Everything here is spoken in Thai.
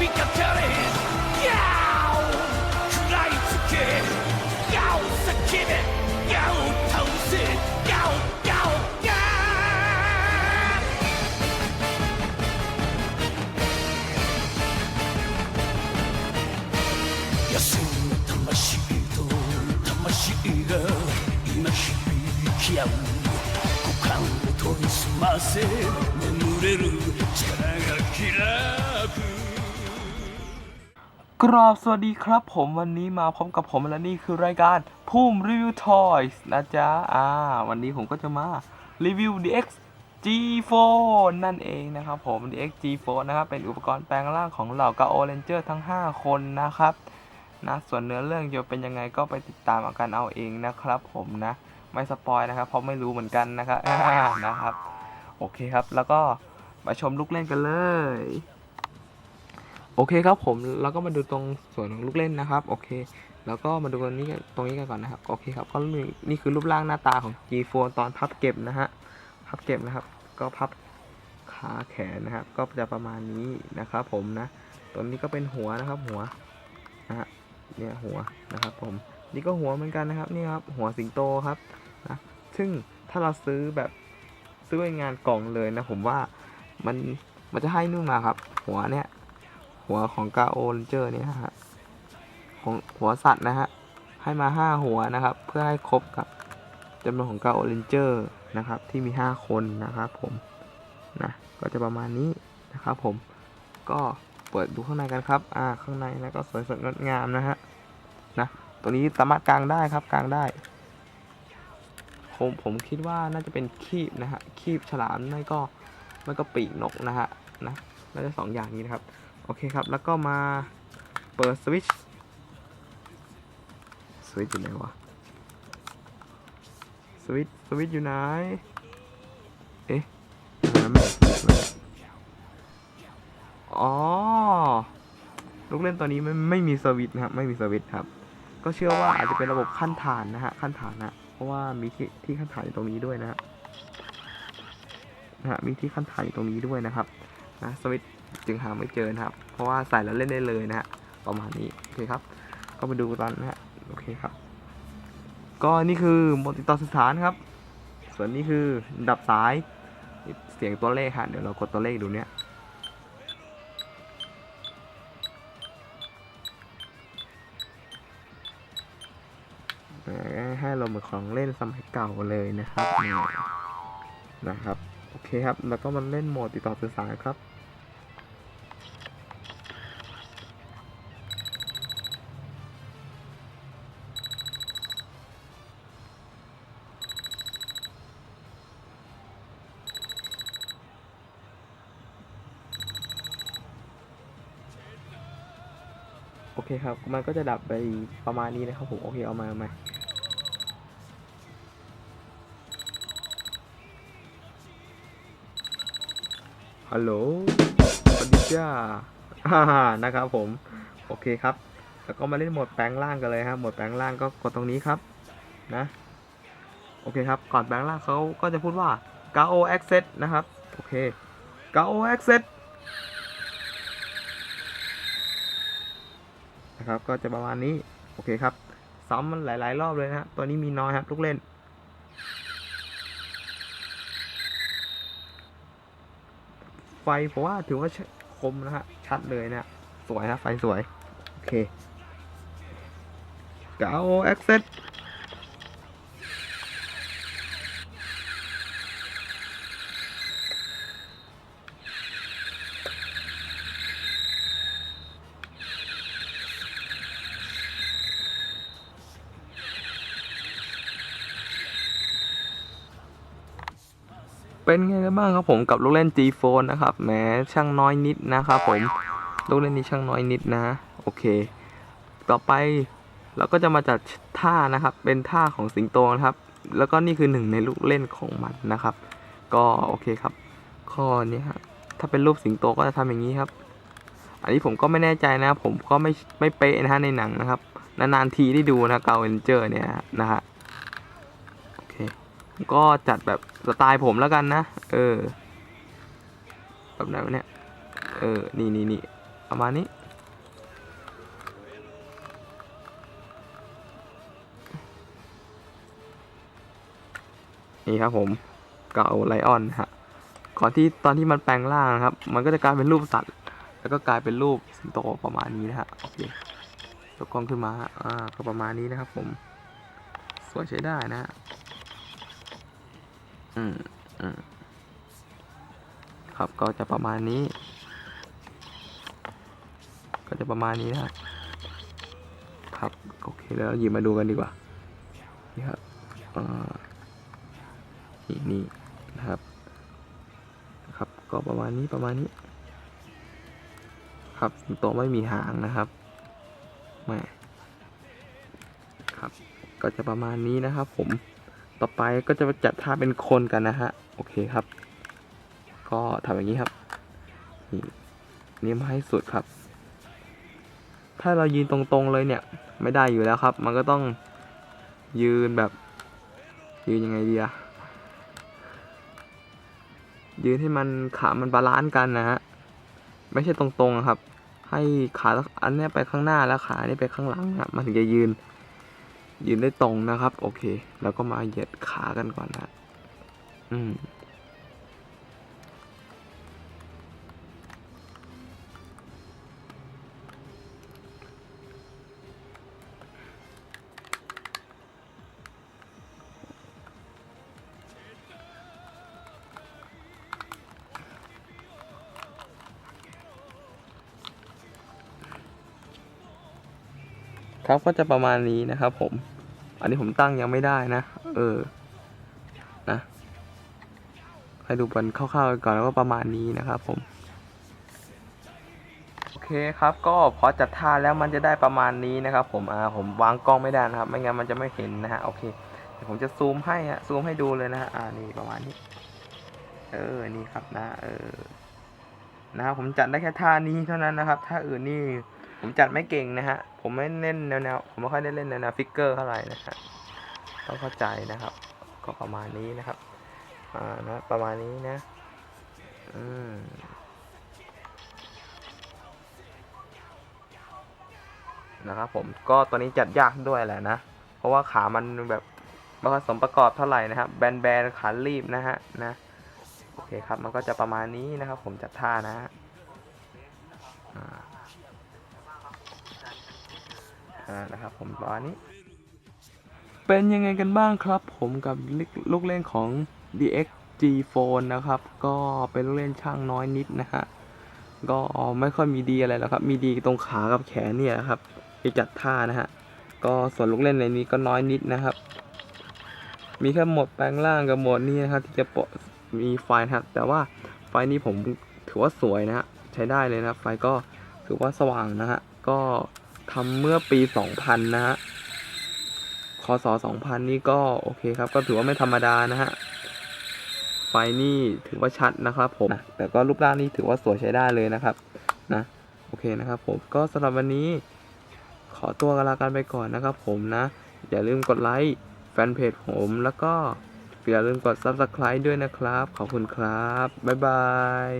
びかかれヤオ食らいつけヤオ叫べヤオ倒せヤオヤオヤオ休む魂と魂が今響き合う股間を研ぎ澄ませ眠れる力が開く กราบสวัสดีครับผมวันนี้มาพร้อมกับผมและนี่คือรายการภูมิรีวิวทอยส์นะจ๊ะ อ่า วันนี้ผมก็จะมารีวิว DX G4 นั่นเองนะครับผม DX G4 นะครับเป็นอุปกรณ์แปลงร่างของเหล่ากาโอเรนเจอร์ทั้ง 5 คนนะครับนะส่วนเนื้อเรื่องจะเป็นยังไงก็ไปติดตามอากันเอาเองนะครับผมนะ ไม่สปอยนะครับเพราะไม่รู้เหมือนกันนะครับนะครับ โอเคครับแล้วก็มาชมลูกเล่นกันเลย โอเคครับผมเราก็มาดูตรงส่วนของลูกเล่นนะครับ โอเค แล้วก็มาดูตรงนี้ตรงนี้กันก่อนนะครับ โอเคครับก็นี่นี่คือรูปร่างหน้าตาของ G4 ตอนพับเก็บนะฮะพับเก็บนะครับ ก็พับขาแขนนะครับ ก็จะประมาณนี้นะครับ ผมนะตัวนี้ก็เป็นหัวนะครับ หัวนะฮะเนี่ยหัวนะครับ ผมนี่ก็หัวเหมือนกันนะครับนี่ครับ หัวสิงโตครับนะซึ่งถ้าเราซื้อแบบซื้อในงานกล่องเลยนะ ผมว่ามันมันจะให้นู่นมาครับ หัวเนี่ย หัวของกาโอเรนเจอร์เนี่ยฮะของหัวสัตว์นะฮะให้มาห้าหัวนะครับ เพื่อให้ครบกับจำนวนของกาโอเรนเจอร์นะครับ ที่มีห้าคนนะครับผมนะก็จะประมาณนี้นะครับผมก็เปิดดูข้างในกันครับ อ่า ข้างในนะก็สวยสดงดงามนะฮะ นะ ตัวนี้สามารถกลางได้ครับ กลางได้ ผมผมคิดว่าน่าจะเป็นคีบนะฮะ คีบฉลามไม่ก็ไม่ก็ปีกนกนะฮะ นะ น่าจะสองอย่างนี้นะครับ โอเคครับ แล้วก็มาเปิดสวิตช์สวิตช์อยู่ไหนวะสวิตช์สวิตช์อยู่ไหน เอ๊ะอ๋อ ลูกเล่นตัวนี้ไม่ไม่มีสวิตช์นะครับ ไม่มีสวิตช์ครับ ก็เชื่อว่าอาจจะเป็นระบบขั้นฐานนะฮะ ขั้นฐานนะ เพราะว่ามีที่ที่ขั้นฐานอยู่ตรงนี้ด้วยนะฮะนะฮะ มีที่ขั้นฐานอยู่ตรงนี้ด้วยนะครับ นะ สวิตช์ จึงหาไม่เจอนะครับ เพราะว่าใส่แล้วเล่นได้เลยนะฮะประมาณนี้โอเคครับ ก็มาดูกันนะฮะโอเคครับ ก็นี่คือโหมดติดต่อสื่อสารครับ ส่วนนี้คือดับสายเสียงตัวเลขฮะเดี๋ยวเรากดตัวเลขดูเนี่ยให้เราเหมือนของเล่นสมัยเก่าเลยนะครับนะครับ โอเคครับ แล้วก็มาเล่นโหมดติดต่อสื่อสารครับ เคครับ มันก็จะดับไปประมาณนี้นะครับผมโอเคเอามาเอามาฮัลโหลสวัสดีจ้าอ่านะครับผม โอเคครับ แล้วก็มาเล่นโหมดแปลงร่างกันเลยครับโหมดแปลงร่างก็กดตรงนี้ครับนะ โอเคครับ ก่อนแปลงร่างเขาก็จะพูดว่า GAO access นะครับ โอเค GAO access นะครับ ก็จะประมาณนี้ โอเคครับ ซ้ำมันหลาย ๆ รอบเลยนะฮะตัวนี้มีน้อยครับลูกเล่น ไฟเพราะว่าถือว่าคมนะฮะ ชัดเลยนะสวยนะไฟสวย โอเคเกาแอคเซส เป็นไงกันบ้างครับผมกับลูกเล่น G Phone นะครับแหมช่างน้อยนิดนะครับผมลูกเล่นนี้ช่างน้อยนิดนะโอเค ต่อไปเราก็จะมาจัดท่านะครับ เป็นท่าของสิงโตนะครับ แล้วก็นี่คือหนึ่งในลูกเล่นของมันนะครับ ก็โอเคครับ ข้อนี้ฮะถ้าเป็นรูปสิงโตก็จะทำอย่างนี้ครับ อันนี้ผมก็ไม่แน่ใจนะ ผมก็ไม่ไม่เป๊ะนะฮะในหนังนะครับ นานๆทีได้ดูนะเกาเอนเจอร์เนี่ยนะฮะ ก็จัดแบบสไตล์ผมแล้วกันนะ เออ แบบไหนวะเนี่ย เออ นี่นี่นี่ประมาณนี้ นี่ครับผมเก่าไลออนฮะ ก่อนที่ตอนที่มันแปลงร่างครับ มันก็จะกลายเป็นรูปสัตว์ แล้วก็กลายเป็นรูปสิงโตประมาณนี้นะฮะ โอเคยกกล้องขึ้นมา อ่า ก็ประมาณนี้นะครับผม สวยใช้ได้นะ อืมอืมครับก็จะประมาณนี้ ก็จะประมาณนี้นะครับโอเคแล้วหยิบมาดูกันดีกว่านี่ครับอ่านี่นี่นะครับครับก็ประมาณนี้ประมาณนี้ ครับสิงโตไม่มีหางนะครับแม่ครับก็จะประมาณนี้นะครับผม ต่อไปก็จะจัดท่าเป็นคนกันนะฮะ โอเคครับ ก็ทำอย่างนี้ครับ นี่นี่มาให้สุดครับ ถ้าเรายืนตรงๆเลยเนี่ย ไม่ได้อยู่แล้วครับ มันก็ต้องยืนแบบ ยืนยังไงดีอะยืนให้มันขามันบาลานซ์กันนะฮะ ไม่ใช่ตรงๆครับ ให้ขาอันนี้ไปข้างหน้าแล้วขานี้ไปข้างหลังนะมันถึงจะยืน ยืนได้ตรงนะครับ โอเค แล้วก็มาเหยียดขากันก่อนนะ อืม ครับก็จะประมาณนี้นะครับผม อันนี้ผมตั้งยังไม่ได้นะ เออ นะให้ดูบนคร่าวๆก่อนแล้วก็ประมาณนี้นะครับผม โอเคครับ ก็พอจัดท่าแล้วมันจะได้ประมาณนี้นะครับ ผม อ่า ผมวางกล้องไม่ได้นะครับ ไม่งั้นมันจะไม่เห็นนะฮะ โอเค เดี๋ยวผมจะซูมให้ฮะ ซูมให้ดูเลยนะฮะ อ่า นี่ประมาณนี้ เออ นี่ครับนะ เออ นะครับผมจัดได้แค่ท่านี้เท่านั้นนะครับ ท่าอื่นนี่ ผมจัดไม่เก่งนะฮะ ผมไม่เล่นแนวแนวผมไม่ค่อยได้เล่นแนวแนวฟิกเกอร์เท่าไหร่นะฮะ ต้องเข้าใจนะครับ ก็ประมาณนี้นะครับ อ่านะ ประมาณนี้นะ อืมนะครับผมก็ตัวนี้จัดยากด้วยแหละนะ เพราะว่าขามันแบบไม่ค่อยสมประกอบเท่าไหร่นะครับ แบนแบนขารีบนะฮะนะโอเคครับมันก็จะประมาณนี้นะครับ ผมจัดท่านะฮะ นะครับผมประมาณนี้ เป็นยังไงกันบ้างครับ ผมกับลูกเล่นของ DX G Phone นะครับ ก็เป็นลูกเล่นช่างน้อยนิดนะฮะก็ไม่ค่อยมีดีอะไรหรอกครับ มีดีตรงขากับแขนเนี่ยครับที่จัดท่านะฮะก็ส่วนลูกเล่นในนี้ก็น้อยนิดนะครับ มีแค่หมดแปลงร่างกับหมดนี้นะครับที่จะปะมีไฟนะครับแต่ว่าไฟนี้ผมถือว่าสวยนะฮะใช้ได้เลยนะครับไฟก็ถือว่าสว่างนะฮะก็ ทำเมื่อปี 2000 นะฮะ คศ 2000 นี่ก็โอเคครับ ก็ถือว่าไม่ธรรมดานะฮะ ไฟนี่ถือว่าชัดนะครับผมนะแต่ก็รูปร่างนี่ถือว่าสวยใช้ได้เลยนะครับ นะ โอเคนะครับผม ก็สำหรับวันนี้ ขอตัวลากันไปก่อนนะครับผมนะ อย่าลืมกดไลค์แฟนเพจผมแล้วก็อย่าลืมกด Subscribe ด้วยนะครับ ขอบคุณครับ บ๊ายบาย